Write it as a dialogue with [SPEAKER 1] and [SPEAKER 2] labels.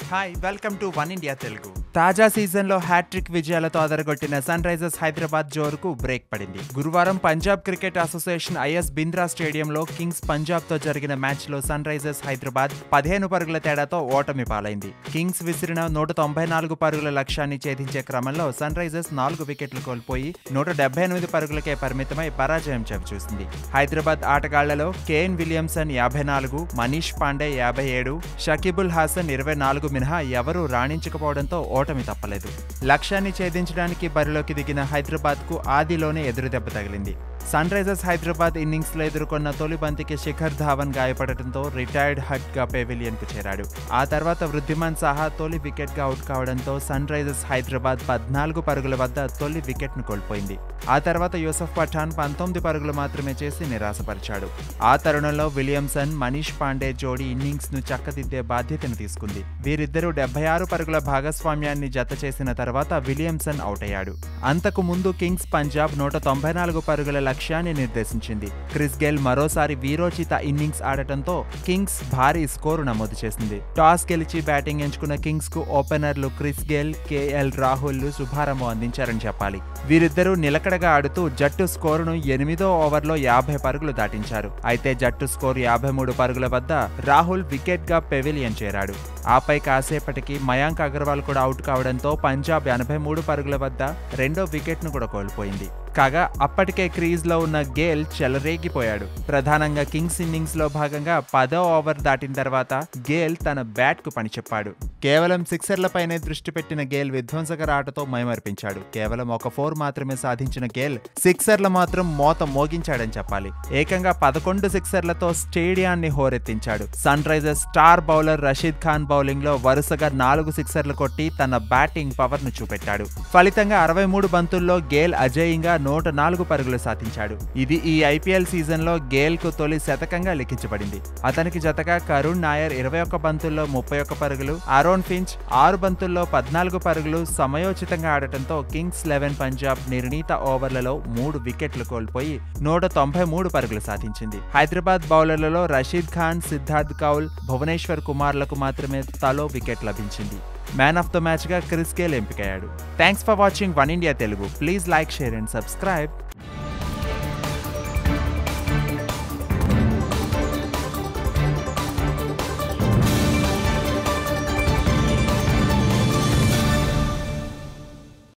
[SPEAKER 1] Hi welcome to One India Telugu తాజా సీజన్లో hat trick విజయాలతో అదరగొట్టిన సన్ రైజర్స్ హైదరాబాద్ జోరుకు బ్రేక్ పడింది. గురువారం Punjab cricket association I S Bindra స్టేడియంలో కింగ్స్ పంజాబ్తో జరిగిన మ్యాచ్లో సన్ రైజర్స్ హైదరాబాద్ పదిహేను పరుగుల తేడాతో ఓటమి పాలైంది. కింగ్స్ విసిరిన నూట తొంభై నాలుగు పరుగుల లక్ష్యాన్ని ఛేదించే క్రమంలో సన్ రైజర్స్ నాలుగు వికెట్లు కోల్పోయి నూట డెబ్బై ఎనిమిది పరుగులకే పరిమితమై పరాజయం చవిచూసింది. హైదరాబాద్ ఆటగాళ్ళలో కేఎన్ విలియమ్సన్ యాభై నాలుగు మనీష్ పాండే యాభై ఏడు షకీబుల్ హాసన్ ఇరవై నాలుగు మినహా ఎవరూ రాణించకపోవడంతో ఓటమి తప్పలేదు. లక్ష్యాన్ని ఛేదించడానికి బరిలోకి దిగిన హైదరాబాద్కు ఆదిలోనే ఎదురుదెబ్బ తగిలింది. సన్ రైజర్స్ హైదరాబాద్ ఇన్నింగ్స్లో ఎదుర్కొన్న తొలి బంతికి శిఖర్ ధావన్ గాయపడటంతో రిటైర్డ్ హట్గా పెవిలియన్కు చేరాడు. ఆ తర్వాత వృద్ధిమాన్ సహా తొలి వికెట్గా అవుట్ కావడంతో సన్ రైజర్స్ హైదరాబాద్ పద్నాలుగు పరుగుల వద్ద తొలి వికెట్ను కోల్పోయింది. ఆ తర్వాత యూసఫ్ పఠాన్ పంతొమ్మిది పరుగులు మాత్రమే చేసి నిరాశపరిచాడు. ఆ తరుణంలో విలియమ్సన్ మనీష్ పాండే జోడీ ఇన్నింగ్స్ను చక్కదిద్దే బాధ్యతను తీసుకుంది. వీరిద్దరూ డెబ్బై ఆరు పరుగుల భాగస్వామ్యాన్ని జత చేసిన తర్వాత విలియమ్సన్ అవుట్ అయ్యాడు అంతకు ముందు కింగ్స్ పంజాబ్ నూట తొంభై నాలుగు పరుగుల లక్ష్యాన్ని నిర్దేశించింది. క్రిస్ గేల్ మరోసారి వీరోచిత ఇన్నింగ్స్ ఆడటంతో కింగ్స్ భారీ స్కోరు నమోదు చేసింది. టాస్ గెలిచి బ్యాటింగ్ ఎంచుకున్న కింగ్స్కు ఓపెనర్లు క్రిస్ గేల్ కేఎల్ రాహుల్ శుభారంభం అందించారని చెప్పాలి. వీరిద్దరూ నిలకడగా ఆడుతూ జట్టు స్కోరును ఎనిమిదో ఓవర్లో యాభై పరుగులు దాటించారు. అయితే జట్టు స్కోరు యాభై మూడు పరుగుల వద్ద రాహుల్ వికెట్గా పెవిలియన్ చేరాడు. ఆపై కాసేపటికి మయాంక్ అగర్వాల్ కూడా అవుట్ కావడంతో పంజాబ్ ఎనభై మూడు పరుగుల వద్ద రెండో వికెట్ను కూడా కోల్పోయింది. కాగా అప్పటికే క్రీజ్లో ఉన్న గేల్ చెలరేగిపోయాడు. ప్రధానంగా కింగ్స్ ఇన్నింగ్స్లో భాగంగా పదో ఓవర్ దాటిన తర్వాత గేల్ తన బ్యాట్కు పనిచెప్పాడు. పని చెప్పాడు కేవలం సిక్సర్లపైనే దృష్టి పెట్టిన గేల్ విధ్వంసకర ఆటతో మైమర్పించాడు. కేవలం ఒక ఫోర్ మాత్రమే సాధించిన గేల్ సిక్సర్ల మాత్రం మోత మోగించాడని చెప్పాలి. ఏకంగా పదకొండు సిక్సర్లతో స్టేడియాన్ని హోరెత్తించాడు. Sunrisers star bowler Rashid Khan బౌలింగ్లో వరుసగా నాలుగు సిక్సర్లు కొట్టి తన బ్యాటింగ్ పవర్ను చూపెట్టాడు. ఫలితంగా అరవై మూడు బంతుల్లో గేల్ అజేయంగా నూట నాలుగు పరుగులు సాధించాడు. ఇది ఈ ఐపీఎల్ సీజన్లో గేల్కు గేల్కు తొలి శతకంగా లెక్కించబడింది అతనికి జతగా కరుణ్ నాయర్ ఇరవై ఒక్క బంతుల్లో ముప్పై ఒక్క పరుగులు ఆరోన్ ఫించ్ ఆరు బంతుల్లో పద్నాలుగు పరుగులు సమయోచితంగా ఆడటంతో కింగ్స్ లెవెన్ పంజాబ్ నిర్ణీత ఓవర్లలో మూడు వికెట్లు కోల్పోయి నూట తొంభై మూడు పరుగులు సాధించింది. హైదరాబాద్ బౌలర్లలో రషీద్ ఖాన్ సిద్ధార్థ్ కౌల్ భువనేశ్వర్ కుమార్లకు మాత్రమే తలో వికెట్ లభించింది. మ్యాన్ ఆఫ్ ద మ్యాచ్గా Chris Gayle ఎంపికయ్యాడు. Thanks for watching one India Telugu. Please like share and subscribe.